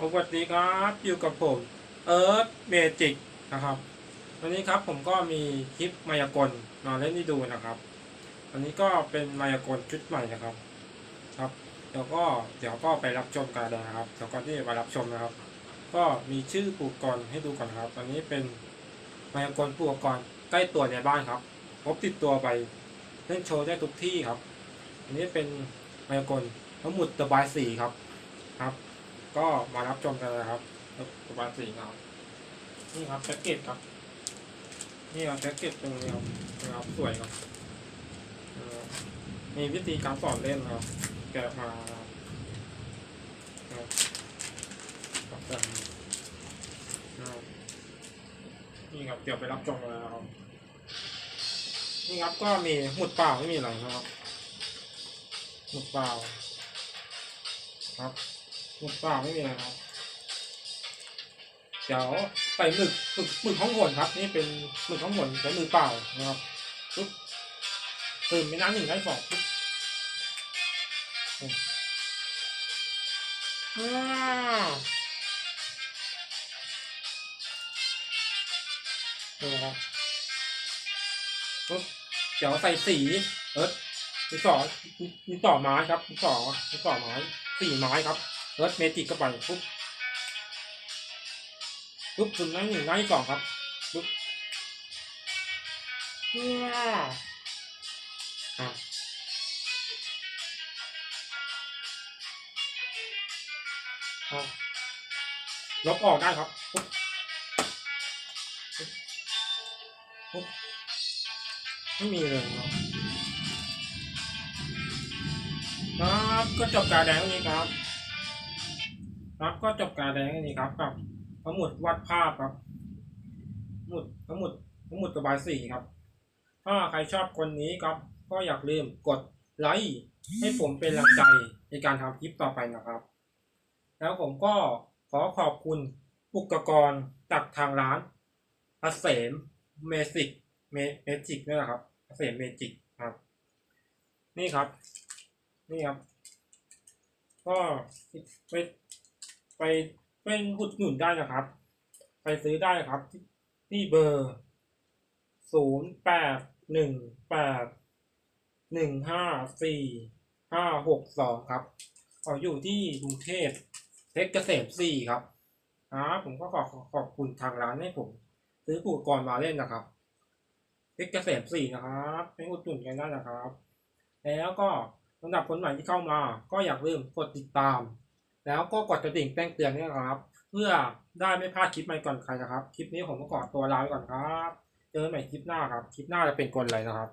สวัสดีครับอยู่กับผมเอิร์ธเมจิกนะครับวันนี้ครับผมก็มีคลิปมายากลมาเล่นให้ดูนะครับวันนี้ก็เป็นมายากลชุดใหม่นะครับ ครับเดี๋ยวก็เดี๋ยวก็ไปรับชมกันเลยนะครับเดี๋ยวก่อนที่จะไปรับชมนะครับ ก็มีชื่อปูกรให้ดูก่อนครับ อันนี้เป็นมายากลปูกรใกล้ตัวในบ้านครับพกติดตัวไปเล่นโชว์ได้ทุกที่ครับ อันนี้เป็นมายากลทั้งหมดตะบายสีครับครับ ก็มารับชมกันเลยครับตะบายสีครับนี่ครับแพ็กเกจครับ นี่ครับแพ็กเกจตรงนี้ครับนะครับสวยครับมีวิธีการสอนเล่นครับ แกะมาครับแบบนี่ครับเดี๋ยวไปรับชมกันเลยนะครับนี่ครับก็มีหมุดเปล่าไม่มีอะไรนะครับ หมุดเปล่าครับ เปล่าไม่มีอะไรครับ เดี๋ยวใส่หมึกหมึกหมึกข้างบนครับ นี่เป็นหมึกข้างบนใช้มือเปล่านะครับปุ๊บตื่นไม่น้ำหนึ่งได้สองปุ๊บอืมอ้าวนี่นะครับปุ๊บเดี๋ยวใส่สี เอิร์ธมีสองมีต่อไม้ครับมีต่อมีต่อไม้สี่ไม้ครับ ร์ธเมจิกเข้าไปปุ๊บปุ๊บสุ่มได้หนึ่งได้สองครับปุ๊บว้าวครับครับลบออกได้ครับปุ๊บปุ๊บไม่มีเลยครับก็จบการแดงนี้ครับ ครับก็จบการแดงนี้ครับกับทั้งหมดวาดภาพครับทั้งหมดทั้งหมดทั้งหมดระบายสีครับ ถ้าใครชอบคนนี้ครับ ก็อยากลืมกดไลค์ให้ผมเป็นแรงใจในการทำคลิปต่อไปนะครับ แล้วผมก็ขอขอบคุณอุปกรณ์จากทางร้านอาเกษมเมจิกเมจิกนี่แหละครับอาเกษมเมจิกครับ นี่ครับ นี่ครับ ก็ไป ไปเป็นอุดหนุนได้นะครับ ไปซื้อได้ครับที่ที่เบอร์ศูนย์แปดหนึ่งแปดหนึ่งห้าสี่ห้าหกสองครับขออยู่ที่กรุงเทพเพชรเกษมสี่ครับครับผมก็ขอขอบคุณทางร้านให้ผม ซื้ออุปกรณ์มาเล่นนะครับเพชรเกษมสี่นะครับไปอุดหนุนกันได้นะครับ แล้วก็สำหรับคนใหม่ที่เข้ามา ก็อย่าลืมกดติดตาม แล้วก็กดกระดิ่งแจ้งเตือนด้วยนะครับ เพื่อได้ไม่พลาดคลิปใหม่ก่อนใครนะครับ คลิปนี้ผมก็ขอตัวลาไปก่อนครับ เจอกันใหม่คลิปหน้าครับ คลิปหน้าจะเป็นกลอะไรนะครับ